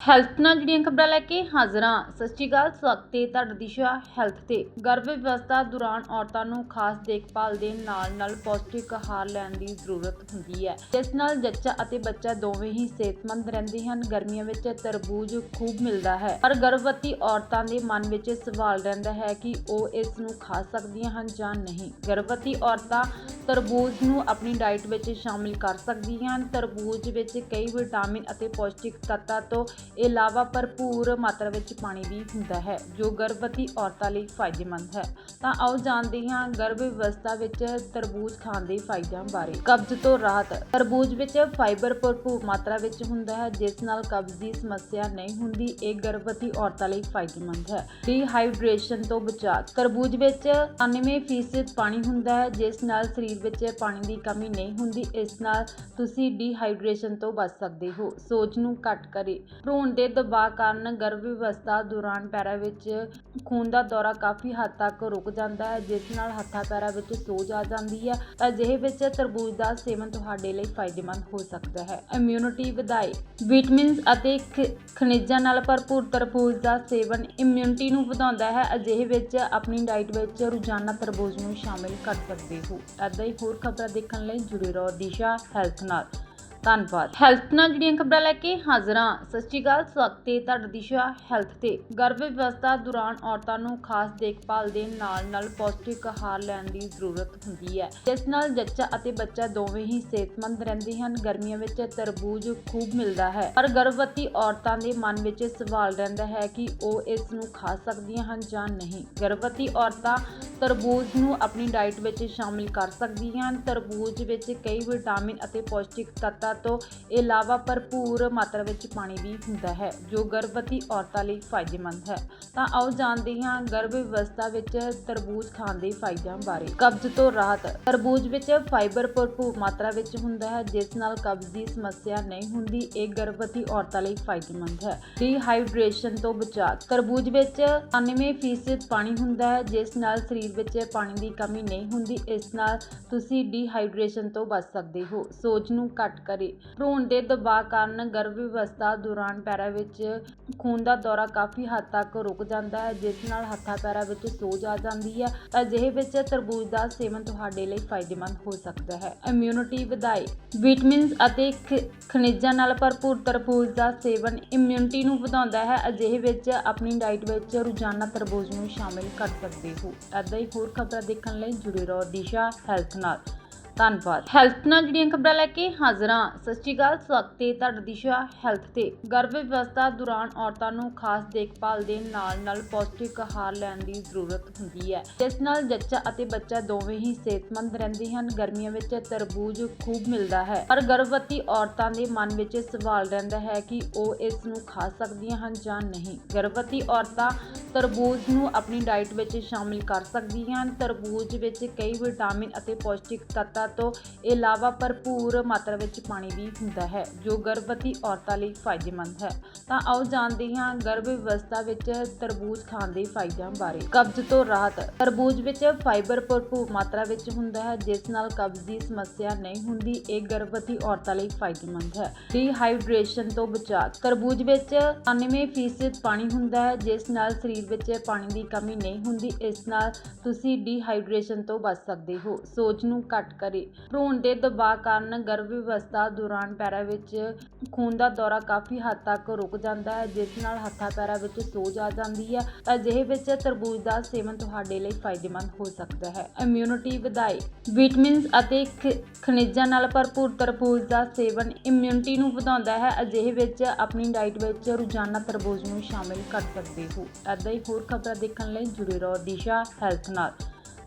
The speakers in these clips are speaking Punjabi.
ਹੈਲਥ ਨਾਲ ਜੁੜੀਆਂ ਖਬਰਾਂ ਲੈ ਕੇ ਹਾਜ਼ਰਾਂ ਸਤਿ ਸ਼੍ਰੀ ਅਕਾਲ, ਸਵਾਗਤ ਹੈ ਤੁਹਾਡਾ ਦਿਸ਼ਾ ਹੈਲਥ ਤੇ। ਗਰਭ ਅਵਸਥਾ ਦੌਰਾਨ ਔਰਤਾਂ ਨੂੰ ਖਾਸ ਦੇਖਭਾਲ ਦੇ ਨਾਲ ਨਾਲ ਪੌਸ਼ਟਿਕ ਆਹਾਰ ਲੈਣ ਦੀ ਜ਼ਰੂਰਤ ਹੁੰਦੀ ਹੈ। ਇਸ ਨਾਲ ਜੱਚਾ ਅਤੇ ਬੱਚਾ ਦੋਵੇਂ ਹੀ ਸਿਹਤਮੰਦ ਰਹਿੰਦੇ ਹਨ। ਗਰਮੀਆਂ ਵਿੱਚ ਤਰਬੂਜ ਖੂਬ ਮਿਲਦਾ ਹੈ। ਪਰ ਗਰਭਵਤੀ ਔਰਤਾਂ ਦੇ ਮਨ ਵਿੱਚ ਸਵਾਲ ਰਹਿੰਦਾ ਹੈ ਕਿ ਉਹ ਇਸ ਨੂੰ ਖਾ ਸਕਦੀਆਂ ਹਨ ਜਾਂ ਨਹੀਂ। ਗਰਭਵਤੀ ਔਰਤਾਂ ਤਰਬੂਜ ਨੂੰ ਆਪਣੀ ਡਾਈਟ ਵਿੱਚ ਸ਼ਾਮਿਲ ਕਰ ਸਕਦੀ ਹਾਂ ਤਰਬੂਜ ਵਿੱਚ ਕਈ ਵਿਟਾਮਿਨ ਅਤੇ ਪੌਸ਼ਟਿਕ ਤੱਤਾਂ ਤੋਂ ਇਲਾਵਾ ਭਰਪੂਰ ਮਾਤਰਾ ਵਿੱਚ ਪਾਣੀ ਵੀ ਹੁੰਦਾ ਹੈ, ਜੋ ਗਰਭਵਤੀ ਔਰਤਾਂ ਲਈ ਫਾਇਦੇਮੰਦ ਹੈ। ਤਾਂ ਆਓ ਜਾਣਦੇ ਹਾਂ ਗਰਭ ਅਵਸਥਾ ਵਿੱਚ ਤਰਬੂਜ ਖਾਣ ਦੇ ਫਾਇਦਿਆਂ ਬਾਰੇ। ਕਬਜ਼ ਤੋਂ ਰਾਹਤ। ਤਰਬੂਜ ਵਿੱਚ ਫਾਈਬਰ ਭਰਪੂਰ ਮਾਤਰਾ ਵਿੱਚ ਹੁੰਦਾ ਹੈ, ਜਿਸ ਨਾਲ ਕਬਜ਼ ਦੀ ਸਮੱਸਿਆ ਨਹੀਂ ਹੁੰਦੀ, ਇਹ ਗਰਭਵਤੀ ਔਰਤਾਂ ਲਈ ਫਾਇਦੇਮੰਦ ਹੈ। ਡੀਹਾਈਡਰੇਸ਼ਨ ਤੋਂ ਬਚਾਅ। ਤਰਬੂਜ ਵਿੱਚ 99% ਪਾਣੀ ਹੁੰਦਾ ਹੈ, ਜਿਸ ਨਾਲ ਸਰੀਰ ਵਿੱਚ ਪਾਣੀ ਦੀ ਕਮੀ ਨਹੀਂ ਹੁੰਦੀ, ਇਸ ਨਾਲ ਤੁਸੀਂ ਡੀਹਾਈਡਰੇਸ਼ਨ ਤੋਂ ਬਚ ਸਕਦੇ ਹੋ। ਸੋਜ ਨੂੰ ਘੱਟ ਕਰੇ। ਭਰੂਣ ਦੇ ਦਬਾਅ ਕਾਰਨ ਗਰਭ ਅਵਸਥਾ ਦੌਰਾਨ ਪੈਰਾਂ ਵਿੱਚ ਖੂਨ ਦਾ ਦੌਰਾ ਕਾਫੀ ਹੱਦ ਤੱਕ ਰੁਕ ਜਾਂਦਾ ਹੈ, ਜਿਸ ਨਾਲ ਹੱਥਾਂ ਪੈਰਾਂ ਵਿੱਚ ਸੋਜ ਆ ਜਾਂਦੀ ਹੈ। ਅਜਿਹੇ ਵਿੱਚ ਤਰਬੂਜ ਦਾ ਸੇਵਨ ਤੁਹਾਡੇ ਲਈ ਫਾਇਦੇਮੰਦ ਹੋ ਸਕਦਾ ਹੈ। ਇਮਿਊਨਿਟੀ ਵਧਾਏ। ਵਿਟਾਮਿਨਸ ਅਤੇ ਖ- ਖਣਿਜਾਂ ਨਾਲ ਭਰਪੂਰ ਤਰਬੂਜ ਦਾ ਸੇਵਨ ਇਮਿਊਨਿਟੀ ਨੂੰ ਵਧਾਉਂਦਾ ਹੈ। ਅਜਿਹੇ ਵਿੱਚ ਆਪਣੀ ਡਾਈਟ ਵਿੱਚ ਰੋਜ਼ਾਨਾ ਤਰਬੂਜ ਨੂੰ ਸ਼ਾਮਿਲ ਕਰ ਸਕਦੇ ਹੋ। ਏਦਾਂ ਹੀ ਹੋਰ ਖਬਰਾਂ ਦੇਖਣ ਲਈ ਜੁੜੇ ਰਹੋ ਦਿਸ਼ਾ ਹੈਲਥ ਨਾਲ। ਧੰਨਵਾਦ। ਹੈਲਥ ਨਾਲ ਜੁੜੀਆਂ ਖਬਰਾਂ ਲੈ ਕੇ ਹਾਜ਼ਰਾਂ ਸਤਿ ਸ਼੍ਰੀ ਅਕਾਲ, ਸਵਾਗਤ ਹੈ ਤੁਹਾਡਾ ਦਿਸ਼ਾ ਹੈਲਥ ਤੇ। ਗਰਭ ਅਵਸਥਾ ਦੌਰਾਨ ਔਰਤਾਂ ਨੂੰ ਖਾਸ ਦੇਖਭਾਲ ਦੇ ਨਾਲ ਨਾਲ ਪੌਸ਼ਟਿਕ ਆਹਾਰ ਲੈਣ ਦੀ ਜ਼ਰੂਰਤ ਹੁੰਦੀ ਹੈ। ਇਸ ਨਾਲ ਜੱਚਾ ਅਤੇ ਬੱਚਾ ਦੋਵੇਂ ਹੀ ਸਿਹਤਮੰਦ ਰਹਿੰਦੇ ਹਨ। ਗਰਮੀਆਂ ਵਿੱਚ ਤਰਬੂਜ ਖੂਬ ਮਿਲਦਾ ਹੈ। ਪਰ ਗਰਭਵਤੀ ਔਰਤਾਂ ਦੇ ਮਨ ਵਿੱਚ ਸਵਾਲ ਰਹਿੰਦਾ ਹੈ ਕਿ ਉਹ ਇਸ ਨੂੰ ਖਾ ਸਕਦੀਆਂ ਹਨ ਜਾਂ ਨਹੀਂ। ਗਰਭਵਤੀ ਔਰਤਾਂ ਤਰਬੂਜ ਨੂੰ ਆਪਣੀ ਡਾਈਟ ਵਿੱਚ ਸ਼ਾਮਿਲ ਕਰ ਸਕਦੀਆਂ ਹਨ। ਤਰਬੂਜ ਵਿੱਚ ਕਈ ਵਿਟਾਮਿਨ ਅਤੇ ਪੌਸ਼ਟਿਕ ਤੱਤਾਂ ਤੋਂ ਇਲਾਵਾ ਭਰਪੂਰ ਮਾਤਰਾ ਵਿੱਚ ਪਾਣੀ ਵੀ ਹੁੰਦਾ ਹੈ, ਜੋ ਗਰਭਵਤੀ ਔਰਤਾਂ ਲਈ ਫਾਇਦੇਮੰਦ ਹੈ। ਤਾਂ ਆਓ ਜਾਣਦੇ ਹਾਂ ਗਰਭ ਅਵਸਥਾ ਵਿੱਚ ਤਰਬੂਜ ਖਾਣ ਦੇ ਫਾਇਦਿਆਂ ਬਾਰੇ। ਕਬਜ਼ ਤੋਂ ਰਾਹਤ। ਤਰਬੂਜ ਵਿੱਚ ਫਾਈਬਰ ਭਰਪੂਰ ਮਾਤਰਾ ਵਿੱਚ ਹੁੰਦਾ ਹੈ, ਜਿਸ ਨਾਲ ਕਬਜ਼ ਦੀ ਸਮੱਸਿਆ ਨਹੀਂ ਹੁੰਦੀ, ਇਹ ਗਰਭਵਤੀ ਔਰਤਾਂ ਲਈ ਫਾਇਦੇਮੰਦ ਹੈ। ਡੀਹਾਈਡਰੇਸ਼ਨ ਤੋਂ ਬਚਾਅ। ਤਰਬੂਜ ਵਿੱਚ 99% ਪਾਣੀ ਹੁੰਦਾ ਹੈ, ਜਿਸ ਨਾਲ ਸਰੀਰ ਵਿੱਚ ਪਾਣੀ ਦੀ ਕਮੀ ਨਹੀਂ ਹੁੰਦੀ, ਇਸ ਨਾਲ ਤੁਸੀਂ ਡੀਹਾਈਡਰੇਸ਼ਨ ਤੋਂ ਬਚ ਸਕਦੇ ਹੋ। ਸੋਜ ਨੂੰ ਘੱਟ ਕਰੇ। ਭਰੂਣ ਦੇ ਦਬਾਅ ਕਾਰਨ ਗਰਭ ਅਵਸਥਾ ਦੌਰਾਨ ਪੈਰਾਂ ਵਿੱਚ ਖੂਨ ਦਾ ਦੌਰਾ ਕਾਫੀ ਹੱਦ ਤੱਕ ਰੁਕ ਜਾਂਦਾ ਹੈ, ਜਿਸ ਨਾਲ ਹੱਥਾਂ ਪੈਰਾਂ ਵਿੱਚ ਸੋਜ ਆ ਜਾਂਦੀ ਹੈ। ਅਜਿਹੇ ਵਿੱਚ ਤਰਬੂਜ ਦਾ ਸੇਵਨ ਤੁਹਾਡੇ ਲਈ ਫਾਇਦੇਮੰਦ ਹੋ ਸਕਦਾ ਹੈ। ਇਮਿਊਨਿਟੀ ਵਧਾਏ। ਵਿਟਾਮਿਨਸ ਅਤੇ ਖ- ਖਣਿਜਾਂ ਨਾਲ ਭਰਪੂਰ ਤਰਬੂਜ ਦਾ ਸੇਵਨ ਇਮਿਊਨਿਟੀ ਨੂੰ ਵਧਾਉਂਦਾ ਹੈ। ਅਜਿਹੇ ਵਿੱਚ ਆਪਣੀ ਡਾਈਟ ਵਿੱਚ ਰੋਜ਼ਾਨਾ ਤਰਬੂਜ ਨੂੰ ਸ਼ਾਮਿਲ ਕਰ ਸਕਦੇ ਹੋ। ਏਦਾਂ ਹੀ ਹੋਰ ਖਬਰਾਂ ਦੇਖਣ ਲਈ ਜੁੜੇ ਰਹੋ ਦਿਸ਼ਾ ਹੈਲਥ ਨਾਲ। ਧੰਨਵਾਦ। ਹੈਲਥ ਨਾਲ ਜੁੜੀਆਂ ਖਬਰਾਂ ਲੈ ਕੇ ਹਾਜ਼ਰਾਂ ਸਤਿ ਸ਼੍ਰੀ ਅਕਾਲ, ਸਵਾਗਤ ਹੈ ਤੁਹਾਡਾ ਦਿਸ਼ਾ ਹੈਲਥ ਤੇ। ਗਰਭ ਅਵਸਥਾ ਦੌਰਾਨ ਔਰਤਾਂ ਨੂੰ ਖਾਸ ਦੇਖਭਾਲ ਦੇ ਨਾਲ ਨਾਲ ਪੌਸ਼ਟਿਕ ਆਹਾਰ ਲੈਣ ਦੀ ਜ਼ਰੂਰਤ ਹੁੰਦੀ ਹੈ। ਜਿਸ ਨਾਲ ਜੱਚਾ ਅਤੇ ਬੱਚਾ ਦੋਵੇਂ ਹੀ ਸਿਹਤਮੰਦ ਰਹਿੰਦੇ ਹਨ। ਗਰਮੀਆਂ ਵਿੱਚ ਤਰਬੂਜ ਖੂਬ ਮਿਲਦਾ ਹੈ। ਪਰ ਗਰਭਵਤੀ ਔਰਤਾਂ ਦੇ ਮਨ ਵਿੱਚ ਸਵਾਲ ਰਹਿੰਦਾ ਹੈ ਕਿ ਉਹ ਇਸ ਨੂੰ ਖਾ ਸਕਦੀਆਂ ਹਨ ਜਾਂ ਨਹੀਂ। ਗਰਭਵਤੀ ਔਰਤਾਂ ਤਰਬੂਜ ਨੂੰ ਆਪਣੀ ਡਾਈਟ ਵਿੱਚ ਸ਼ਾਮਿਲ ਕਰ ਸਕਦੀਆਂ ਹਨ। ਤਰਬੂਜ ਵਿੱਚ ਕਈ ਵਿਟਾਮਿਨ ਅਤੇ ਪੌਸ਼ਟਿਕ ਤੱਤਾਂ ਤੋਂ ਇਲਾਵਾ ਭਰਪੂਰ ਮਾਤਰਾ ਵਿੱਚ ਪਾਣੀ ਵੀ ਹੁੰਦਾ ਹੈ, ਜੋ ਗਰਭਵਤੀ ਔਰਤਾਂ ਲਈ ਫਾਇਦੇਮੰਦ ਹੈ। ਤਾਂ ਆਓ ਜਾਣਦੇ ਹਾਂ ਗਰਭ ਅਵਸਥਾ ਵਿੱਚ ਤਰਬੂਜ ਖਾਣ ਦੇ ਫਾਇਦਿਆਂ ਬਾਰੇ। ਕਬਜ਼ ਤੋਂ ਰਾਹਤ। ਤਰਬੂਜ ਵਿੱਚ ਫਾਈਬਰ ਭਰਪੂਰ ਮਾਤਰਾ ਵਿੱਚ ਹੁੰਦਾ ਹੈ, ਜਿਸ ਨਾਲ ਕਬਜ਼ ਦੀ ਸਮੱਸਿਆ ਨਹੀਂ ਹੁੰਦੀ, ਇਹ ਗਰਭਵਤੀ ਔਰਤਾਂ ਲਈ ਫਾਇਦੇਮੰਦ ਹੈ। ਡੀਹਾਈਡਰੇਸ਼ਨ ਤੋਂ ਬਚਾਅ। ਤਰਬੂਜ ਵਿੱਚ 99% ਪਾਣੀ ਹੁੰਦਾ ਹੈ, ਜਿਸ ਨਾਲ ਸਰੀਰ ਵਿੱਚ ਪਾਣੀ ਦੀ ਕਮੀ ਨਹੀਂ ਹੁੰਦੀ, ਇਸ ਨਾਲ ਤੁਸੀਂ ਡੀਹਾਈਡਰੇਸ਼ਨ ਤੋਂ ਬਚ ਸਕਦੇ ਹੋ। ਸੋਜ ਨੂੰ ਘੱਟ ਕਰੇ ਭਰੂਣ ਦੇ ਦਬਾਅ ਕਾਰਨ ਗਰਭ ਅਵਸਥਾ ਦੌਰਾਨ ਪੈਰਾਂ ਵਿੱਚ ਖੂਨ ਦਾ ਦੌਰਾ ਕਾਫੀ ਹੱਦ ਤੱਕ ਰੁਕ ਜਾਂਦਾ ਹੈ, ਜਿਸ ਨਾਲ ਹੱਥਾਂ ਪੈਰਾਂ ਵਿੱਚ ਸੋਜ ਆ ਜਾਂਦੀ ਹੈ। ਅਜਿਹੇ ਵਿੱਚ ਤਰਬੂਜ ਦਾ ਸੇਵਨ ਤੁਹਾਡੇ ਲਈ ਫਾਇਦੇਮੰਦ ਹੋ ਸਕਦਾ ਹੈ। ਇਮਿਊਨਿਟੀ ਵਧਾਏ ਵਿਟਾਮਿਨਸ ਅਤੇ ਖ- ਖਣਿਜਾਂ ਨਾਲ ਭਰਪੂਰ ਤਰਬੂਜ ਦਾ ਸੇਵਨ ਇਮਿਊਨਿਟੀ ਨੂੰ ਵਧਾਉਂਦਾ ਹੈ। ਅਜਿਹੇ ਵਿੱਚ ਆਪਣੀ ਡਾਈਟ ਵਿੱਚ ਰੋਜ਼ਾਨਾ ਤਰਬੂਜ ਨੂੰ ਸ਼ਾਮਿਲ ਕਰ ਸਕਦੇ ਹੋ। ਏਦਾਂ ਹੀ ਹੋਰ ਖਬਰਾਂ ਦੇਖਣ ਲਈ ਜੁੜੇ ਰਹੋ ਦਿਸ਼ਾ ਹੈਲਥ ਨਾਲ।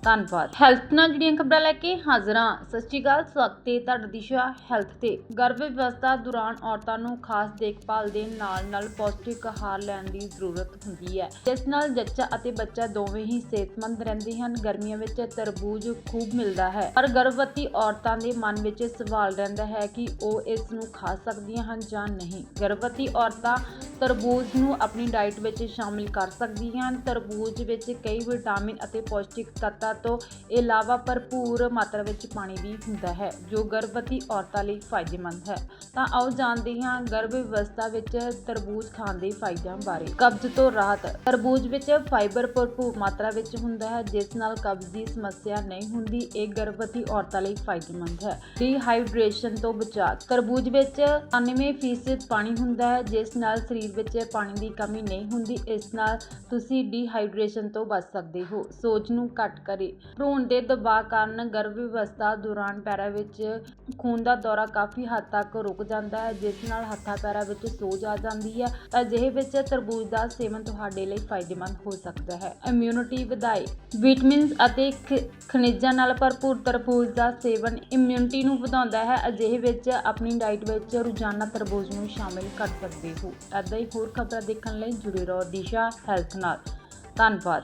ਧੰਨਵਾਦ। ਹੈਲਥ ਨਾਲ ਜੁੜੀਆਂ ਖਬਰਾਂ ਲੈ ਕੇ ਹਾਜ਼ਰਾਂ ਸਤਿ ਸ਼੍ਰੀ ਅਕਾਲ, ਸਵਾਗਤ ਹੈ ਤੁਹਾਡਾ ਦਿਸ਼ਾ ਹੈਲਥ ਤੇ। ਗਰਭ ਵਿਵਸਥਾ ਦੌਰਾਨ ਔਰਤਾਂ ਨੂੰ ਖਾਸ ਦੇਖਭਾਲ ਦੇ ਨਾਲ ਨਾਲ ਪੌਸ਼ਟਿਕ ਆਹਾਰ ਲੈਣ ਦੀ ਜ਼ਰੂਰਤ ਹੁੰਦੀ ਹੈ। ਇਸ ਨਾਲ ਜੱਚਾ ਅਤੇ ਬੱਚਾ ਦੋਵੇਂ ਹੀ ਸਿਹਤਮੰਦ ਰਹਿੰਦੇ ਹਨ। ਗਰਮੀਆਂ ਵਿੱਚ ਤਰਬੂਜ ਖੂਬ ਮਿਲਦਾ ਹੈ। ਪਰ ਗਰਭਵਤੀ ਔਰਤਾਂ ਦੇ ਮਨ ਵਿੱਚ ਸਵਾਲ ਰਹਿੰਦਾ ਹੈ ਕਿ ਉਹ ਇਸ ਨੂੰ ਖਾ ਸਕਦੀਆਂ ਹਨ ਜਾਂ ਨਹੀਂ। ਗਰਭਵਤੀ ਔਰਤਾਂ ਤਰਬੂਜ ਨੂੰ ਆਪਣੀ ਡਾਈਟ ਵਿੱਚ ਸ਼ਾਮਿਲ ਕਰ ਸਕਦੀ ਹਾਂ ਤਰਬੂਜ ਵਿੱਚ ਕਈ ਵਿਟਾਮਿਨ ਅਤੇ ਪੌਸ਼ਟਿਕ ਤੱਤਾਂ ਤੋਂ ਇਲਾਵਾ ਭਰਪੂਰ ਮਾਤਰਾ ਵਿੱਚ ਪਾਣੀ ਵੀ ਹੁੰਦਾ ਹੈ, ਜੋ ਗਰਭਵਤੀ ਔਰਤਾਂ ਲਈ ਫਾਇਦੇਮੰਦ ਹੈ। ਤਾਂ ਆਓ ਜਾਣਦੇ ਹਾਂ ਗਰਭ ਅਵਸਥਾ ਵਿੱਚ ਤਰਬੂਜ ਖਾਣ ਦੇ ਫਾਇਦਿਆਂ ਬਾਰੇ। ਕਬਜ਼ ਤੋਂ ਰਾਹਤ। ਤਰਬੂਜ ਵਿੱਚ ਫਾਈਬਰ ਭਰਪੂਰ ਮਾਤਰਾ ਵਿੱਚ ਹੁੰਦਾ ਹੈ, ਜਿਸ ਨਾਲ ਕਬਜ਼ ਦੀ ਸਮੱਸਿਆ ਨਹੀਂ ਹੁੰਦੀ, ਇਹ ਗਰਭਵਤੀ ਔਰਤਾਂ ਲਈ ਫਾਇਦੇਮੰਦ ਹੈ। ਡੀਹਾਈਡਰੇਸ਼ਨ ਤੋਂ ਬਚਾਅ। ਤਰਬੂਜ ਵਿੱਚ 99% ਪਾਣੀ ਹੁੰਦਾ ਹੈ, ਜਿਸ ਨਾਲ ਸਰੀਰ ਵਿੱਚ ਪਾਣੀ ਦੀ ਕਮੀ ਨਹੀਂ ਹੁੰਦੀ, ਇਸ ਨਾਲ ਤੁਸੀਂ ਡੀਹਾਈਡਰੇਸ਼ਨ ਤੋਂ ਬਚ ਸਕਦੇ ਹੋ। ਸੋਜ ਨੂੰ ਘੱਟ ਕਰੇ। ਭਰੂਣ ਦੇ ਦਬਾਅ ਕਾਰਨ ਗਰਭ ਅਵਸਥਾ ਦੌਰਾਨ ਪੈਰਾਂ ਵਿੱਚ ਖੂਨ ਦਾ ਦੌਰਾ ਕਾਫੀ ਹੱਦ ਤੱਕ ਰੁਕ ਜਾਂਦਾ ਹੈ, ਜਿਸ ਨਾਲ ਹੱਥਾਂ ਪੈਰਾਂ ਵਿੱਚ ਸੋਜ ਆ ਜਾਂਦੀ ਹੈ। ਅਜਿਹੇ ਵਿੱਚ ਤਰਬੂਜ ਦਾ ਸੇਵਨ ਤੁਹਾਡੇ ਲਈ ਫਾਇਦੇਮੰਦ ਹੋ ਸਕਦਾ ਹੈ। ਇਮਿਊਨਿਟੀ ਵਧਾਏ। ਵਿਟਾਮਿਨਸ ਅਤੇ ਖ- ਖਣਿਜਾਂ ਨਾਲ ਭਰਪੂਰ ਤਰਬੂਜ ਦਾ ਸੇਵਨ ਇਮਿਊਨਿਟੀ ਨੂੰ ਵਧਾਉਂਦਾ ਹੈ। ਅਜਿਹੇ ਵਿੱਚ ਆਪਣੀ ਡਾਈਟ ਵਿੱਚ ਰੋਜ਼ਾਨਾ ਤਰਬੂਜ ਨੂੰ ਸ਼ਾਮਿਲ ਕਰ ਸਕਦੇ ਹੋ। ਏਦਾਂ ਹੋਰ ਖਬਰਾਂ ਦੇਖਣ ਲਈ ਜੁੜੇ ਰਹੋ ਦਿਸ਼ਾ ਹੈਲਥ ਨਾਲ। ਧੰਨਵਾਦ।